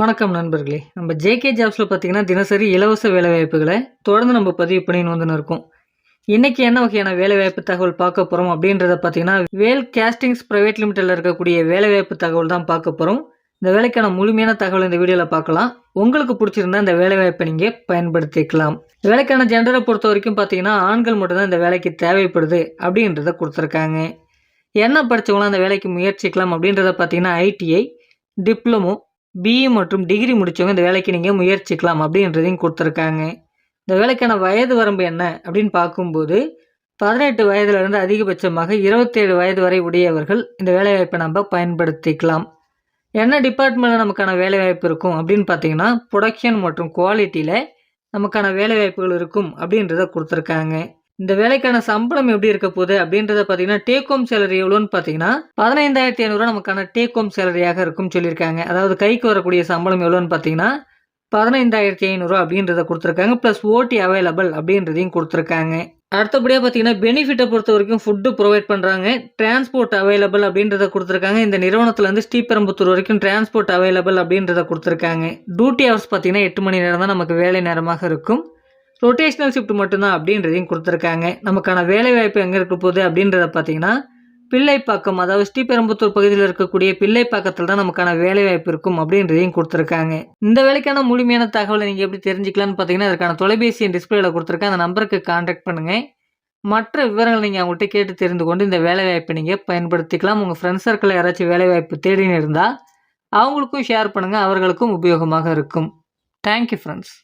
வணக்கம் நண்பர்களே. நம்ம ஜேகே ஜாப்ஸில் பார்த்தீங்கன்னா தினசரி இலவச வேலைவாய்ப்புகளை தொடர்ந்து நம்ம பதிவு பண்ணின்னு வந்துன்னு இருக்கோம். இன்றைக்கி என்ன வகையான வேலைவாய்ப்பு தகவல் பார்க்க போகிறோம் அப்படின்றத பார்த்தீங்கன்னா வேல் கேஸ்டிங்ஸ் ப்ரைவேட் லிமிட்டடில் இருக்கக்கூடிய வேலைவாய்ப்பு தகவல் தான் பார்க்க போகிறோம் இந்த வேலைக்கான முழுமையான தகவல் இந்த வீடியோவில் பார்க்கலாம். உங்களுக்கு பிடிச்சிருந்தா இந்த வேலைவாய்ப்பை நீங்கள் பயன்படுத்திக்கலாம். வேலைக்கான ஜெண்டரை பொறுத்த வரைக்கும் பார்த்தீங்கன்னா ஆண்கள் மட்டும்தான் இந்த வேலைக்கு தேவைப்படுது அப்படின்றத கொடுத்துருக்காங்க. என்ன படித்தவங்களாம் அந்த வேலைக்கு முயற்சிக்கலாம் அப்படின்றத பார்த்தீங்கன்னா ஐடிஐ டிப்ளமோ பிஇ மற்றும் டிகிரி முடித்தவங்க இந்த வேலைக்கு நீங்கள் முயற்சிக்கலாம் அப்படின்றதையும் கொடுத்துருக்காங்க. இந்த வேலைக்கான வயது வரம்பு என்ன அப்படின்னு பார்க்கும்போது பதினெட்டு வயதிலிருந்து அதிகபட்சமாக இருபத்தேழு வயது வரை உடையவர்கள் இந்த வேலைவாய்ப்பை நம்ம பயன்படுத்திக்கலாம். என்ன டிபார்ட்மெண்ட்டில் நமக்கான வேலைவாய்ப்பு இருக்கும் அப்படின்னு பார்த்தீங்கன்னா ப்ரொடக்ஷன் மற்றும் குவாலிட்டியில் நமக்கான வேலைவாய்ப்புகள் இருக்கும் அப்படின்றத கொடுத்துருக்காங்க. இந்த வேலைக்கான சம்பளம் எப்படி இருக்க போகுது அப்படின்றத பார்த்தீங்கன்னா டேக் ஹோம் சேலரி எவ்வளோன்னு பார்த்தீங்கன்னா பதினைந்தாயிரத்தி ஐநூறுரூவா நமக்கான டேக் ஹோம் சேலரியாக இருக்கும்னு சொல்லியிருக்காங்க. அதாவது கைக்கு வரக்கூடிய சம்பளம் எவ்வளோன்னு பார்த்தீங்கன்னா பதினைந்தாயிரத்தி ஐநூறுரூவா அப்படின்றத கொடுத்துருக்காங்க. ப்ளஸ் ஓடி அவைலபிள் அப்படின்றதையும் கொடுத்துருக்காங்க. அடுத்தபடியாக பார்த்தீங்கன்னா பெனிஃபிட்டை பொறுத்த வரைக்கும் ஃபுட்டு ப்ரொவைட் பண்ணுறாங்க டிரான்ஸ்போர்ட் அவைலபிள் அப்படின்றத கொடுத்துருக்காங்க. இந்த நிறுவனத்துலேருந்து ஸ்ரீபெரும்புத்தூர் வரைக்கும் டிரான்ஸ்போர்ட் அவைலபிள் அப்படின்றத கொடுத்துருக்காங்க. டியூட்டி ஹவர்ஸ் பார்த்தீங்கன்னா எட்டு மணி நேரம் தான் நமக்கு வேலை நேரமாக இருக்கும். ரொட்டேஷ்னல் ஷிஃப்ட் மட்டும்தான் அப்படின்றதையும் கொடுத்துருக்காங்க. நமக்கான வேலை வாய்ப்பு எங்கே இருக்க போகுது அப்படின்றத பார்த்தீங்கன்னா பிள்ளைப்பாக்கம் அதாவது ஸ்ரீபெரும்புத்தூர் பகுதியில் இருக்கக்கூடிய பிள்ளைப்பாக்கத்தில் தான் நமக்கான வேலை வாய்ப்பு இருக்கும் அப்படின்றதையும் கொடுத்துருக்காங்க. இந்த வேலைக்கான முழுமையான தகவலை நீங்கள் எப்படி தெரிஞ்சிக்கலாம்னு பார்த்தீங்கன்னா அதற்கான தொலைபேசி டிஸ்பிளேல கொடுத்துருக்கேன். அந்த நம்பருக்கு காண்டாக்ட் பண்ணுங்கள் மற்ற விவரங்கள் நீங்கள் அவங்கள்ட்ட கேட்டு தெரிந்து கொண்டு இந்த வேலை வாய்ப்பை நீங்கள் பயன்படுத்திக்கலாம் உங்கள் ஃப்ரெண்ட்ஸ் சர்க்கிளில் யாராச்சும் வேலை வாய்ப்பு தேடின்னு இருந்தால் அவங்களுக்கும் ஷேர் பண்ணுங்கள் அவர்களுக்கும் உபயோகமாக இருக்கும். Thank you friends